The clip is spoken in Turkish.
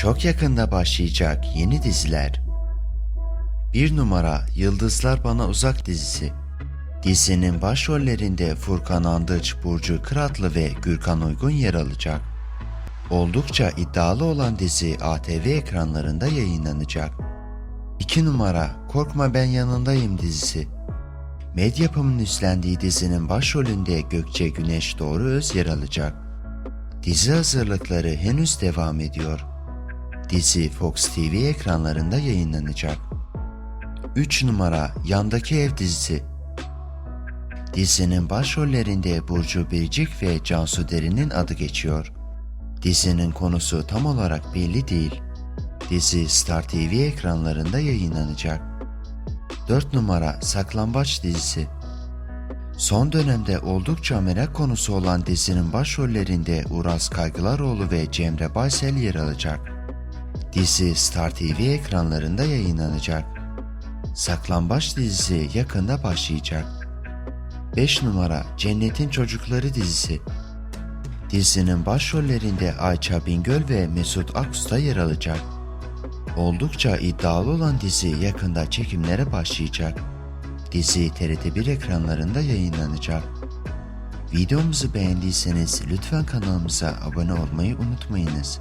Çok yakında başlayacak yeni diziler. Bir numara Yıldızlar Bana Uzak dizisi. Dizinin başrollerinde Furkan Andıç, Burcu Kıratlı ve Gürkan Uygun yer alacak. Oldukça iddialı olan dizi ATV ekranlarında yayınlanacak. 2 numara Korkma Ben Yanındayım dizisi. Medyapım'ın üstlendiği dizinin başrolünde Gökçe Güneş Doğru Öz yer alacak. Dizi hazırlıkları henüz devam ediyor. Dizi Fox TV ekranlarında yayınlanacak. 3 numara Yandaki Ev dizisi. Dizinin başrollerinde Burcu Biricik ve Cansu Derin'in adı geçiyor. Dizinin konusu tam olarak belli değil. Dizi Star TV ekranlarında yayınlanacak. 4 numara Saklambaç dizisi. Son dönemde oldukça merak konusu olan dizinin başrollerinde Uras Kaygılaroğlu ve Cemre Baysel yer alacak. Dizi Star TV ekranlarında yayınlanacak. Saklambaç dizisi yakında başlayacak. 5 numara Cennetin Çocukları dizisi. Dizinin başrollerinde Ayça Bingöl ve Mesut Aksu'da yer alacak. Oldukça iddialı olan dizi yakında çekimlere başlayacak. Dizi TRT1 ekranlarında yayınlanacak. Videomuzu beğendiyseniz lütfen kanalımıza abone olmayı unutmayınız.